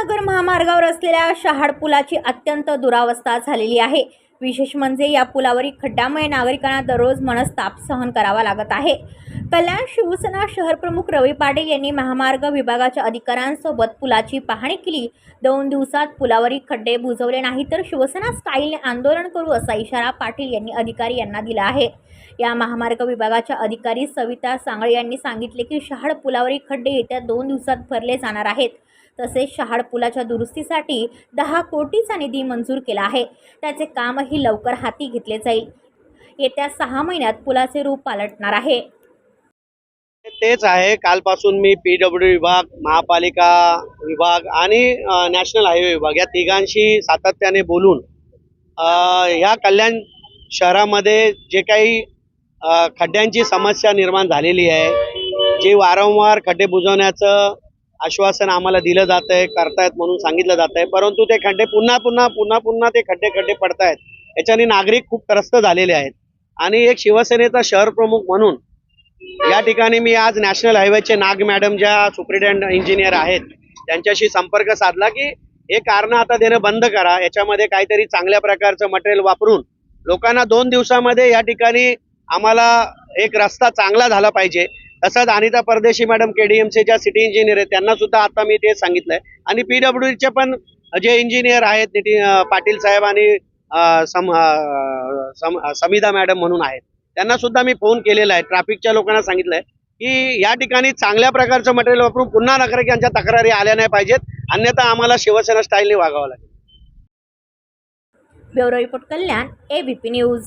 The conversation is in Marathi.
नगर महामार्गावर असलेल्या शहाड पुलाची अत्यंत दुरावस्था झालेली आहे. विशेष म्हणजे या पुलावरील खड्ड्यामुळे नागरिकांना दररोज मनस्ताप सहन करावा लागत आहे. कल्याण शिवसेना शहरप्रमुख रवी पाटील यांनी महामार्ग विभागाच्या अधिकाऱ्यांसोबत पुलाची पाहणी केली. दोन दिवसात पुलावरील खड्डे बुजवले नाही तर शिवसेना स्टाईलने आंदोलन करू असा इशारा पाटील यांनी अधिकारी यांना दिला आहे. या महामार्ग विभागाच्या अधिकारी सविता सांगळे यांनी सांगितले की शहाड पुलावरील खड्डे येत्या दोन दिवसात भरले जाणार आहेत. तसेच शहाड पुलाच्या दुरुस्तीसाठी दहा कोटीचा निधी मंजूर केला आहे. त्याचे कामही लवकर हाती घेतले जाईल. येत्या सहा महिन्यात पुलाचे रूप पालटणार आहे. तेच आहे. कालपासून मी पी डब्ल्यू विभाग महापालिका विभाग आणि नॅशनल हायवे विभाग या तिघांशी सातत्याने बोलून ह्या कल्याण शहरामध्ये जे काही खड्ड्यांची समस्या निर्माण झालेली आहे जे वारंवार खड्डे बुजवण्याचं आश्वासन आम्हाला दिलं जात आहे करतायत म्हणून सांगितलं जात आहे परंतु ते खड्डे पुन्हा पुन्हा पुन्हा पुन्हा ते खड्डे खड्डे पडतायत. याच्याने नागरिक खूप त्रस्त झालेले आहेत. आणि एक शिवसेनेचा शहर प्रमुख म्हणून या ठिकाणी मी आज नॅशनल हायवेचे नाग मॅडम ज्या सुप्रिटेंडंट इंजिनियर आहेत त्यांच्याशी संपर्क साधला की हे कारणं आता देणं बंद करा. याच्यामध्ये काहीतरी चांगल्या प्रकारचं मटेरियल वापरून लोकांना दोन दिवसामध्ये या ठिकाणी आम्हाला एक रस्ता चांगला झाला पाहिजे. तसंच अनिता परदेशी मॅडम केडीएमचे ज्या सिटी इंजिनियर आहेत त्यांना सुद्धा आता मी ते सांगितलंय. आणि पीडब्ल्यूडीचे पण जे इंजिनियर आहेत नितीन पाटील साहेब आणि सम सम- समिधा मॅडम म्हणून आहेत त्यांना सुद्धा मी फोन केलेला आहे. ट्रॅफिकच्या लोकांना सांगितलंय की या ठिकाणी चांगल्या प्रकारचं मटेरियल वापरून पुन्हा नागरिकांच्या तक्रारी आल्या नाही पाहिजेत अन्यथा आम्हाला शिवसेना स्टाईलने वागावं लागेल. Bureau report Kalyan ABP news